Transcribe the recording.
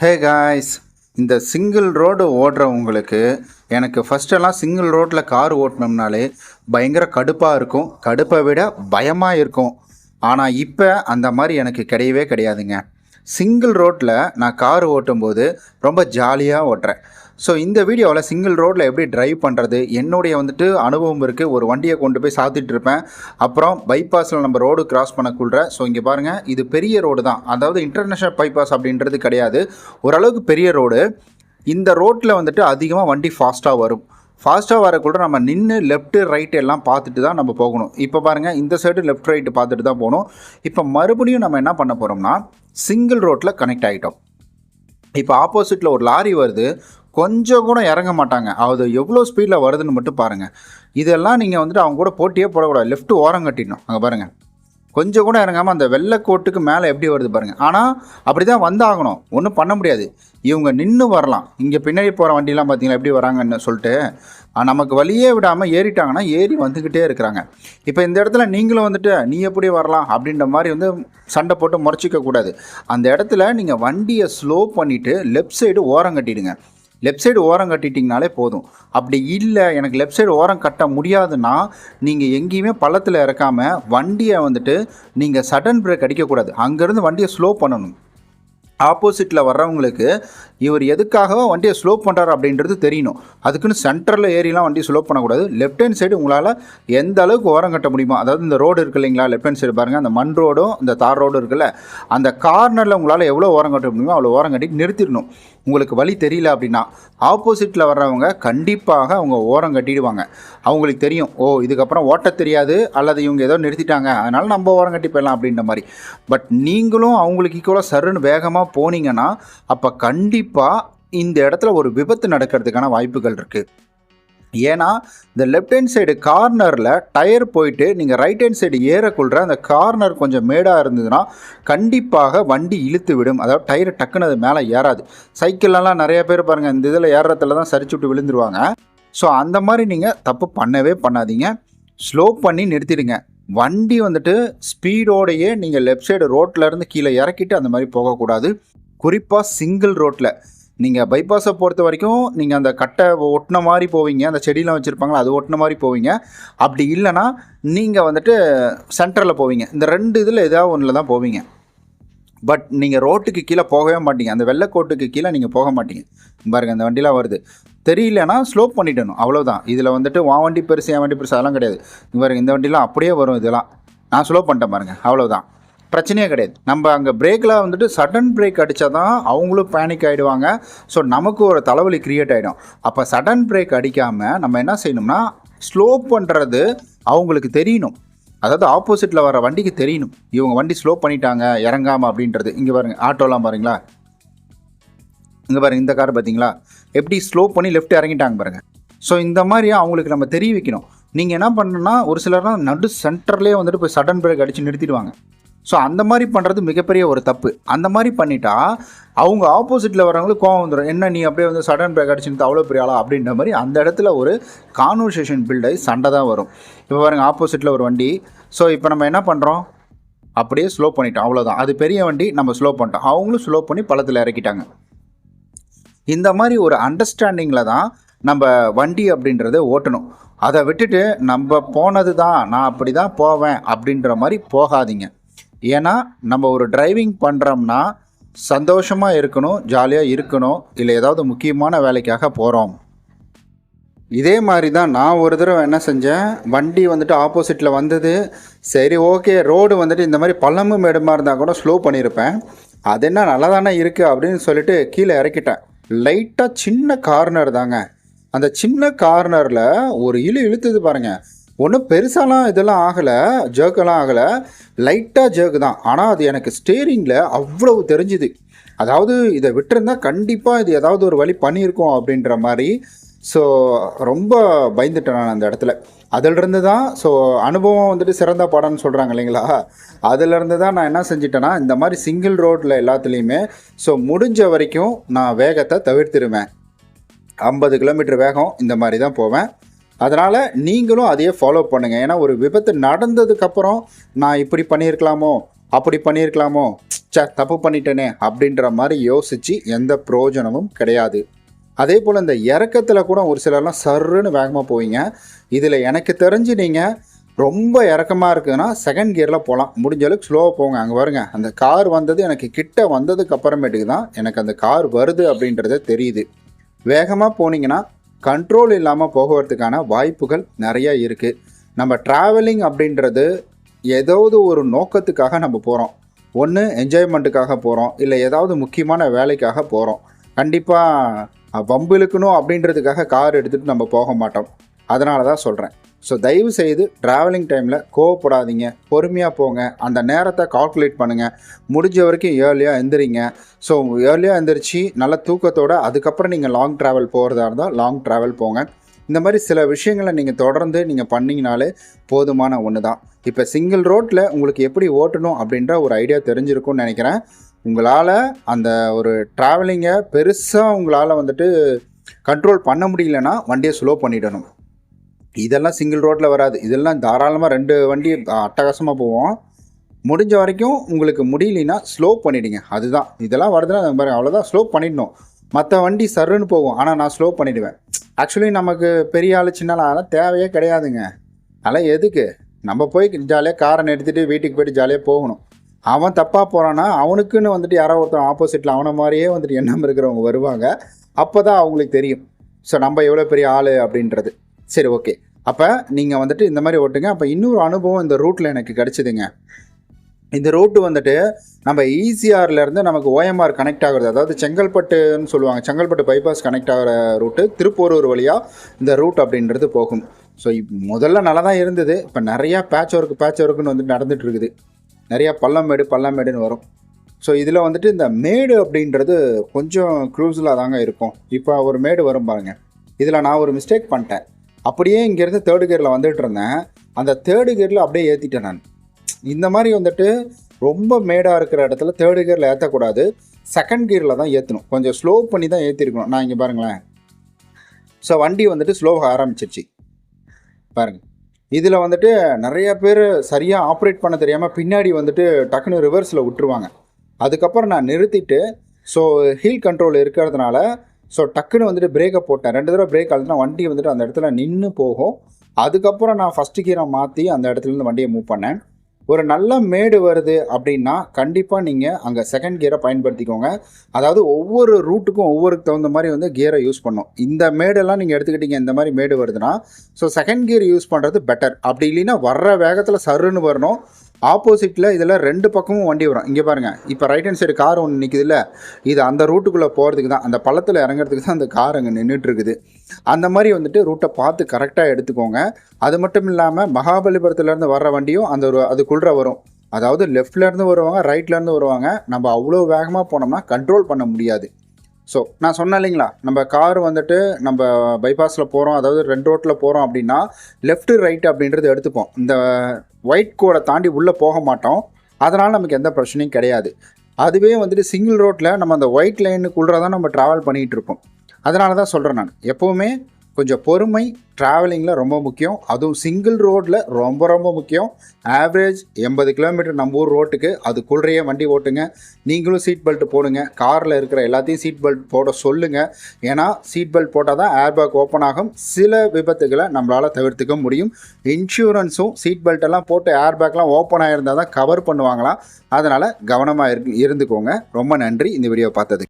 ஹே guys இந்த single road ஓடுறவங்களுக்கு எனக்கு ஃபஸ்ட்டெல்லாம் சிங்கிள் ரோட்டில் கார் ஓட்டினோம்னாலே பயங்கர கடுப்பாக இருக்கும். கடுப்பை விட பயமாக இருக்கும். ஆனால் இப்போ அந்த மாதிரி எனக்கு கிடையவே கிடையாதுங்க. சிங்கிள் ரோட்டில் நான் கார் ஓட்டும்போது ரொம்ப ஜாலியாக ஓட்டுறேன். ஸோ இந்த வீடியோவில் சிங்கிள் ரோட்டில் எப்படி ட்ரைவ் பண்ணுறது என்னுடைய வந்துட்டு அனுபவம் இருக்குது ஒரு வண்டியை கொண்டு போய் சாத்திட்டு இருப்பேன். அப்புறம் பைபாஸில் நம்ம ரோடு கிராஸ் பண்ணக்குள்ள ஸோ இங்கே பாருங்கள் இது பெரிய ரோடு தான். அதாவது இன்டர்நேஷ்னல் பைபாஸ் அப்படின்றது கிடையாது. ஓரளவுக்கு பெரிய ரோடு இந்த ரோட்டில் வந்துட்டு அதிகமாக வண்டி ஃபாஸ்ட்டாக வரும். ஃபாஸ்ட்டாக வரக்குள்ள நம்ம நின்று லெஃப்ட்டு ரைட்டு எல்லாம் பார்த்துட்டு தான் நம்ம போகணும். இப்போ பாருங்கள் இந்த சைடு லெஃப்ட் ரைட்டு பார்த்துட்டு தான் போகணும். இப்போ மறுபடியும் நம்ம என்ன பண்ண போகிறோம்னா சிங்கிள் ரோட்டில் கனெக்ட் ஆகிட்டோம் இப்போ ஆப்போசிட்டில் ஒரு லாரி வருது. கொஞ்சம் கூட இறங்க மாட்டாங்க. அது எவ்வளோ ஸ்பீடில் வருதுன்னு மட்டும் பாருங்கள் இதெல்லாம் நீங்கள் வந்துட்டு அவங்க கூட போட்டியே போடக்கூடாது. லெஃப்ட் ஓரம் கட்டிடணும். அங்கே பாருங்கள் கொஞ்சம் கூட இறங்காமல் அந்த வெள்ளைக்கோட்டுக்கு மேலே எப்படி வருது பாருங்கள் ஆனால் அப்படி தான் வந்தாகணும். ஒன்றும் பண்ண முடியாது. இவங்க நின்று வரலாம். இங்கே பின்னாடி போகிற வண்டிலாம் பார்த்தீங்களா எப்படி வராங்கன்னு சொல்லிட்டு நமக்கு வழியே விடாமல் ஏறிட்டாங்கன்னா ஏறி வந்துக்கிட்டே இருக்கிறாங்க. இப்போ இந்த இடத்துல நீங்களும் வந்துட்டு நீ எப்படி வரலாம்? அப்படின்ற மாதிரி வந்து சண்டை போட்டு முறைச்சிக்க கூடாது. அந்த இடத்துல நீங்கள் வண்டியை ஸ்லோ பண்ணிவிட்டு லெஃப்ட் சைடு ஓரம் கட்டிடுங்க. லெஃப்ட் சைடு ஓரம் கட்டிட்டிங்கனாலே போதும். அப்படி இல்லை எனக்கு லெஃப்ட் சைடு ஓரம் கட்ட முடியாதுன்னா நீங்கள் எங்கேயுமே பள்ளத்தில் இறக்காமல் வண்டியை வந்துட்டு நீங்கள் சடன் பிரேக் அடிக்கக்கூடாது. அங்கேருந்து வண்டியை ஸ்லோ பண்ணணும். ஆப்போசிட்டில் வர்றவங்களுக்கு இவர் எதுக்காக வண்டியை ஸ்லோ பண்ணுறாரு அப்படின்றது தெரியணும். அதுக்குன்னு சென்டரில் ஏறிலாம் வண்டி ஸ்லோ பண்ணக்கூடாது. லெஃப்ட் ஹேண்ட் சைடு உங்களால் எந்த அளவுக்கு ஓரம் கட்ட முடியுமோ அதாவது இந்த ரோடு இருக்கு இல்லைங்களா லெஃப்ட் ஹேண்ட் சைடு பாருங்கள் அந்த மண் ரோடும் இந்த தார் ரோடும் இருக்குல்ல அந்த கார்னரில் உங்களால் எவ்வளோ ஓரம் கட்ட முடியுமோ அவ்வளோ ஓரம் கட்டி நிறுத்திடணும். உங்களுக்கு வழி தெரியல அப்படின்னா ஆப்போசிட்டில் வர்றவங்க கண்டிப்பாக அவங்க ஓரம் கட்டிடுவாங்க. அவங்களுக்கு தெரியும் ஓ இதுக்கப்புறம் ஓட்ட தெரியாது அல்லது இவங்க ஏதோ நிறுத்திட்டாங்க அதனால் நம்ம ஓரம் கட்டி போயிடலாம் அப்படின்ற மாதிரி. பட் நீங்களும் அவங்களுக்கு ஈக்குவலாக சருன்னு வேகமாக போனீங்கன்னா அப்போ கண்டிப்பாக இந்த இடத்துல ஒரு விபத்து நடக்கிறதுக்கான வாய்ப்புகள் இருக்குது ஏன்னா இந்த லெஃப்ட் ஹேண்ட் சைடு கார்னரில் டயர் போயிட்டு நீங்கள் ரைட் ஹேண்ட் சைடு ஏறக்குள்ள அந்த கார்னர் கொஞ்சம் மேடாக இருந்ததுன்னா கண்டிப்பாக வண்டி இழுத்து விடும். அதாவது டயர் டக்குன்னு அது மேலே ஏறாது. சைக்கிள்லாம் நிறைய பேர் பாருங்கள் இந்த இதில் ஏறுறதுல தான் சரிச்சு விட்டு விழுந்துருவாங்க. ஸோ அந்த மாதிரி நீங்கள் தப்பு பண்ணவே பண்ணாதீங்க. ஸ்லோ பண்ணி நிறுத்திடுங்க. வண்டி வந்துட்டு ஸ்பீடோடையே நீங்கள் லெஃப்ட் சைடு ரோட்லேருந்து கீழே இறக்கிட்டு அந்த மாதிரி போகக்கூடாது. குறிப்பாக சிங்கிள் ரோட்டில் நீங்கள் பைபாஸை பொறுத்த வரைக்கும் நீங்கள் அந்த கட்டை ஒட்டின மாதிரி போவீங்க. அந்த செடியெலாம் வச்சுருப்பாங்களா அது ஒட்டின மாதிரி போவீங்க. அப்படி இல்லைன்னா நீங்கள் வந்துட்டு சென்டரில் போவீங்க. இந்த ரெண்டு இதில் ஏதாவது ஒன்றில் தான் போவீங்க. பட் நீங்கள் ரோட்டுக்கு கீழே போகவே மாட்டீங்க. அந்த வெள்ளைக்கோட்டுக்கு கீழே நீங்கள் போக மாட்டீங்க. பாருங்கள் அந்த வண்டிலாம் வருது. தெரியலனா ஸ்லோப் பண்ணிட்டணும். அவ்வளோதான் இதில் வந்துட்டு உன் வண்டி பெருசு என் வண்டி பெருசு அதெல்லாம் கிடையாது. இங்க பாருங்க இந்த வண்டிலாம் அப்படியே வரும் இதெல்லாம். நான் ஸ்லோ பண்ணிட்டேன் பாருங்கள் அவ்வளோதான் பிரச்சனையே கிடையாது. நம்ம அங்கே பிரேக்கில் வந்துட்டு சடன் பிரேக் அடித்தா தான் அவங்களும் பேனிக் ஆகிடுவாங்க ஸோ நமக்கு ஒரு தலைவலி க்ரியேட் ஆகிடும் அப்போ சடன் பிரேக் அடிக்காமல் நம்ம என்ன செய்யணும்னா ஸ்லோ பண்ணுறது அவங்களுக்கு தெரியணும். அதாவது ஆப்போசிட்டில் வர வண்டிக்கு தெரியணும். இவங்க வண்டி ஸ்லோ பண்ணிட்டாங்க இறங்காமல் அப்படின்றது. இங்கே பாருங்கள் ஆட்டோலாம் பாருங்களா? இங்கே பாருங்கள் இந்த கார் பார்த்தீங்களா எப்படி ஸ்லோ பண்ணி லெஃப்ட் இறங்கிட்டாங்க பாருங்க. ஸோ இந்த மாதிரி அவங்களுக்கு நம்ம தெரிய வைக்கணும் நீங்கள் என்ன பண்ணணும்னா ஒரு சிலர்லாம் நடு சென்டர்லேயே வந்துட்டு போய் சடன் பிரேக் அடித்து நிறுத்திடுவாங்க. ஸோ அந்த மாதிரி பண்ணுறது மிகப்பெரிய ஒரு தப்பு. அந்த மாதிரி பண்ணிட்டா அவங்க ஆப்போசிட்டில் வரவங்களுக்கு கோவம் வந்துடும் என்ன நீ அப்படியே வந்து சடன் பிரேக் அடிச்சுட்டு அவ்வளோ பெரிய ஆளா? அப்படின்ற மாதிரி அந்த இடத்துல ஒரு கான்வர்சேஷன் பில்டாகி சண்டை தான் வரும். இப்போ பாருங்கள் ஆப்போசிட்டில் ஒரு வண்டி. ஸோ இப்போ நம்ம என்ன பண்ணுறோம் அப்படியே ஸ்லோ பண்ணிட்டோம். அவ்வளோதான் அது பெரிய வண்டி நம்ம ஸ்லோ பண்ணிட்டோம். அவங்களும் ஸ்லோ பண்ணி பள்ளத்தில் இறக்கிட்டாங்க. இந்த மாதிரி ஒரு அண்டர்ஸ்டாண்டிங்கில் தான் நம்ம வண்டி அப்படின்றத ஓட்டணும். அதை விட்டுட்டு நம்ம போனது தான் நான் அப்படி தான் போவேன் அப்படின்ற மாதிரி போகாதீங்க. ஏன்னா நம்ம ஒரு டிரைவிங் பண்ணுறோம்னா சந்தோஷமாக இருக்கணும் ஜாலியாக இருக்கணும் இல்லை ஏதாவது முக்கியமான வேலைக்காக போகிறோம் இதே மாதிரி தான் நான் ஒரு தடவை என்ன செஞ்சேன் வண்டி வந்துட்டு ஆப்போசிட்டில் வந்தது. சரி ஓகே ரோடு வந்துட்டு இந்த மாதிரி பள்ளமும் மேடுமா இருந்தால் கூட ஸ்லோ பண்ணியிருப்பேன். அது என்ன நல்லா தானே இருக்குது அப்படின்னு சொல்லிட்டு கீழே இறக்கிட்டேன். லைட்டாக சின்ன கார்னர் தாங்க. அந்த சின்ன கார்னரில் ஒரு இழு இழுத்துது பாருங்கள் ஒன்றும் பெருசாலாம் இதெல்லாம் ஆகலை ஜேக்கெல்லாம் ஆகலை. லைட்டாக ஜேக்கு தான். ஆனால் அது எனக்கு ஸ்டேரிங்கில் அவ்வளவு தெரிஞ்சுது. அதாவது இதை விட்டுருந்தா கண்டிப்பாக இது ஏதாவது ஒரு வழி பண்ணியிருக்கோம் அப்படின்ற மாதிரி. ஸோ ரொம்ப பயந்துட்டேன் நான் அந்த இடத்துல. அதிலிருந்து தான் ஸோ அனுபவம் வந்துட்டு சிறந்த பாடம்னு சொல்கிறாங்க இல்லைங்களா? அதிலிருந்து தான் நான் என்ன செஞ்சிட்டேன்னா இந்த மாதிரி சிங்கிள் ரோட்டில் எல்லாத்துலேயுமே ஸோ முடிஞ்ச வரைக்கும் நான் வேகத்தை தவிர்த்திருவேன். ஐம்பது கிலோமீட்டர் வேகம் இந்த மாதிரி தான் போவேன். அதனால் நீங்களும் அதையே ஃபாலோ பண்ணுங்கள் ஏன்னா ஒரு விபத்து நடந்ததுக்கப்புறம் நான் இப்படி பண்ணியிருக்கலாமோ அப்படி பண்ணியிருக்கலாமோ ச்சே தப்பு பண்ணிட்டேனே அப்படின்ற மாதிரி யோசித்து எந்த பிரயோஜனமும் கிடையாது. அதே போல் இந்த இறக்கத்தில் கூட ஒரு சிலர்லாம் சர்ருன்னு வேகமாக போவீங்க. இதில் எனக்கு தெரிஞ்சு நீங்கள் ரொம்ப இறக்கமாக இருக்குதுன்னா செகண்ட் கியரில் போகலாம் முடிஞ்ச அளவுக்கு ஸ்லோவாக போங்க. அங்கே வருங்க அந்த கார் வந்தது எனக்கு கிட்ட வந்ததுக்கு அப்புறமேட்டுக்கு தான் எனக்கு அந்த கார் வருது அப்படின்றத தெரியுது. வேகமாக போனீங்கன்னா கண்ட்ரோல் இல்லாமல் போகிறதுக்கான வாய்ப்புகள் நிறையா இருக்குது நம்ம ட்ராவலிங் அப்படின்றது ஏதாவது ஒரு நோக்கத்துக்காக நம்ம போகிறோம் ஒன்று என்ஜாய்மெண்ட்டுக்காக போகிறோம் இல்லை ஏதாவது முக்கியமான வேலைக்காக போகிறோம் கண்டிப்பாக வம்பு இழுக்கணும் அப்படின்றதுக்காக கார் எடுத்துகிட்டு நம்ம போக மாட்டோம். அதனால தான் சொல்கிறேன் ஸோ தயவு செய்து ட்ராவலிங் டைமில் கோவப்படாதீங்க. பொறுமையாக போங்க. அந்த நேரத்தை கால்குலேட் பண்ணுங்கள் முடிஞ்ச வரைக்கும் ஏர்லியாக எந்திரிங்க. ஸோ ஏர்லியாக எந்திரிச்சு நல்ல தூக்கத்தோடு அதுக்கப்புறம் நீங்கள் லாங் ட்ராவல் போகிறதா இருந்தால் லாங் ட்ராவல் போங்க. இந்த மாதிரி சில விஷயங்களை நீங்கள் தொடர்ந்து நீங்கள் பண்ணிங்கனாலே போதுமான ஒன்று தான் இப்போ சிங்கிள் ரோட்டில் உங்களுக்கு எப்படி ஓட்டணும் அப்படின்ற ஒரு ஐடியா தெரிஞ்சிருக்கும்னு நினைக்கிறேன். உங்களால் அந்த ஒரு ட்ராவலிங்கை பெருசாக உங்களால் வந்துட்டு கண்ட்ரோல் பண்ண முடியலன்னா வண்டியை ஸ்லோ பண்ணிடணும். இதெல்லாம் சிங்கிள் ரோட்டில் வராது. இதெல்லாம் தாராளமாக ரெண்டு வண்டி அட்டகாசமாக போவோம். முடிஞ்ச வரைக்கும் உங்களுக்கு முடியலனா ஸ்லோ பண்ணிவிடுங்க அதுதான். இதெல்லாம் வருதுன்னா அது மாதிரி அவ்வளோதான் ஸ்லோ பண்ணிடணும். மற்ற வண்டி சருன்னு போகும். ஆனால் நான் ஸ்லோ பண்ணிவிடுவேன் ஆக்சுவலி நமக்கு பெரிய ஆள் சின்ன ஆள் அதெல்லாம் தேவையே கிடையாதுங்க. அதெல்லாம் எதுக்கு? நம்ம போய் ஜாலியாக காரை நிறுத்திட்டு வீட்டுக்கு போயிட்டு ஜாலியாக போகணும். அவன் தப்பாக போகிறான்னா அவனுக்குன்னு வந்துட்டு யாரோ ஒருத்தன் ஆப்போசிட்டில் அவனை மாதிரியே வந்துட்டு எண்ணம் இருக்கிறவங்க வருவாங்க. அப்போ தான் அவங்களுக்கு தெரியும். ஸோ நம்ம எவ்வளோ பெரிய ஆள் அப்படின்றது. சரி ஓகே அப்போ நீங்கள் வந்துட்டு இந்த மாதிரி ஓட்டுங்க. அப்போ இன்னொரு அனுபவம் இந்த ரூட்டில் எனக்கு கிடச்சிதுங்க. இந்த ரூட்டு வந்துட்டு நம்ம ஈசிஆர்லேருந்து நமக்கு ஓஎம்ஆர் கனெக்ட் ஆகுறது. அதாவது செங்கல்பட்டுன்னு சொல்லுவாங்க. செங்கல்பட்டு பைபாஸ் கனெக்ட் ஆகிற ரூட்டு திருப்போரூர் வழியாக இந்த ரூட் அப்படின்றது போகும். ஸோ முதல்ல நல்லா தான் இருந்தது. இப்போ நிறையா பேட்ச் ஒர்க் பேட்ச் ஒர்க்குன்னு வந்துட்டு நடந்துட்டு இருக்குது. நிறையா பள்ளமேடு பள்ளமேடுன்னு வரும். ஸோ இதில் வந்துட்டு இந்த மேடு அப்படின்றது கொஞ்சம் க்ரூஸில் தாங்க இருக்கும். இப்போ ஒரு மேடு வரும் பாருங்க. இதில் நான் ஒரு மிஸ்டேக் பண்ணிட்டேன். அப்படியே இங்கேருந்து தேர்டு கியரில் வந்துட்டு இருந்தேன். அந்த தேர்டு கியரில் அப்படியே ஏற்றிட்டேன் நான். இந்த மாதிரி வந்துட்டு ரொம்ப மேடாக இருக்கிற இடத்துல தேர்டு கியரில் ஏற்றக்கூடாது செகண்ட் கியரில் தான் ஏற்றணும் கொஞ்சம் ஸ்லோ பண்ணி தான் ஏற்றிருக்கணும் நான் இங்கே பாருங்களேன். ஸோ வண்டி வந்துட்டு ஸ்லோவாக ஆரம்பிச்சிருச்சு. பாருங்கள் இதில் வந்துட்டு நிறைய பேர் சரியாக ஆப்ரேட் பண்ண தெரியாமல் பின்னாடி வந்துட்டு டக்குன்னு ரிவர்ஸில் விட்டுருவாங்க. அதுக்கப்புறம் நான் நிறுத்திட்டு ஸோ ஹீல் கண்ட்ரோல் இருக்கிறதுனால ஸோ டக்குன்னு வந்துட்டு பிரேக்கை போட்டேன். ரெண்டு தடவை பிரேக் அழுத்தினா வண்டி வந்துட்டு அந்த இடத்துல நின்று போகும். அதுக்கப்புறம் நான் ஃபஸ்ட்டு கீரை மாற்றி அந்த இடத்துலேருந்து வண்டியை மூவ் பண்ணேன். ஒரு நல்ல மேடு வருது அப்படின்னா கண்டிப்பாக நீங்கள் அங்கே செகண்ட் கியரை பயன்படுத்திக்கோங்க. அதாவது ஒவ்வொரு ரூட்டுக்கும் ஒவ்வொரு தகுந்த மாதிரி வந்து கியரை யூஸ் பண்ணும் இந்த மேடெல்லாம் நீங்கள் எடுத்துக்கிட்டீங்க இந்த மாதிரி மேடு வருதுன்னா ஸோ செகண்ட் கியர் யூஸ் பண்ணுறது பெட்டர் அப்படி இல்லைன்னா வர்ற வேகத்தில் சருன்னு வரணும். ஆப்போசிட்டில் இதில் ரெண்டு பக்கமும் வண்டி வரும். இங்கே பாருங்கள் இப்போ ரைட் ஹேண்ட் சைடு கார் ஒன்று நிற்குதுல்ல இது அந்த ரூட்டுக்குள்ளே போகிறதுக்கு தான். அந்த பள்ளத்தில் இறங்குறதுக்கு தான் அந்த கார் அங்கே நின்றுட்டுருக்குது அந்த மாதிரி வந்துட்டு ரூட்டை பார்த்து கரெக்டாக எடுத்துக்கோங்க. அது மட்டும் இல்லாமல் மகாபலிபுரத்துலேருந்து வர்ற வண்டியும் அந்த ஒரு அதுக்குள்ளே வரும். அதாவது லெஃப்ட்லேருந்து வருவாங்க ரைட்லேருந்து வருவாங்க. நம்ம அவ்வளோ வேகமாக போனோம்னா கண்ட்ரோல் பண்ண முடியாது. ஸோ நான் சொன்னேன் இல்லைங்களா? நம்ம கார் வந்துட்டு நம்ம பைபாஸில் போகிறோம் அதாவது ரெண்டு ரோட்டில் போகிறோம் அப்படின்னா லெஃப்ட்டு ரைட் அப்படின்றது எடுத்துப்போம். இந்த ஒயிட் கோடை தாண்டி உள்ளே போக மாட்டோம். அதனால் நமக்கு எந்த பிரச்சனையும் கிடையாது. அதுவே வந்துட்டு சிங்கிள் ரோட்டில் நம்ம அந்த ஒயிட் லைனுக்குள்ளே தான் நம்ம ட்ராவல் பண்ணிகிட்டு இருப்போம். அதனால தான் சொல்கிறேன் நான். எப்போவுமே கொஞ்சம் பொறுமை ட்ராவலிங்கில் ரொம்ப முக்கியம். அதுவும் சிங்கிள் ரோட்டில் ரொம்ப ரொம்ப முக்கியம். ஆவரேஜ் எண்பது கிலோமீட்டர் நம்ம ஊர் ரோட்டுக்கு அதுக்குள்ளேயே வண்டி ஓட்டுங்க. நீங்களும் சீட் பெல்ட் போடுங்க. காரில் இருக்கிற எல்லாத்தையும் சீட் பெல்ட் போட சொல்லுங்கள் ஏன்னா சீட் பெல்ட் போட்டால் தான் ஏர்பேக் ஓப்பன் ஆகும். சில விபத்துகளை நம்மளால் தவிர்த்துக்க முடியும். இன்சூரன்ஸும் சீட் பெல்ட் எல்லாம் போட்டு ஏர்பேக்லாம் ஓப்பன் ஆகிருந்தால் தான் கவர் பண்ணுவாங்களாம். அதனால் கவனமாக இரு இருந்துக்கோங்க. ரொம்ப நன்றி. இந்த வீடியோ பார்த்ததுக்கு.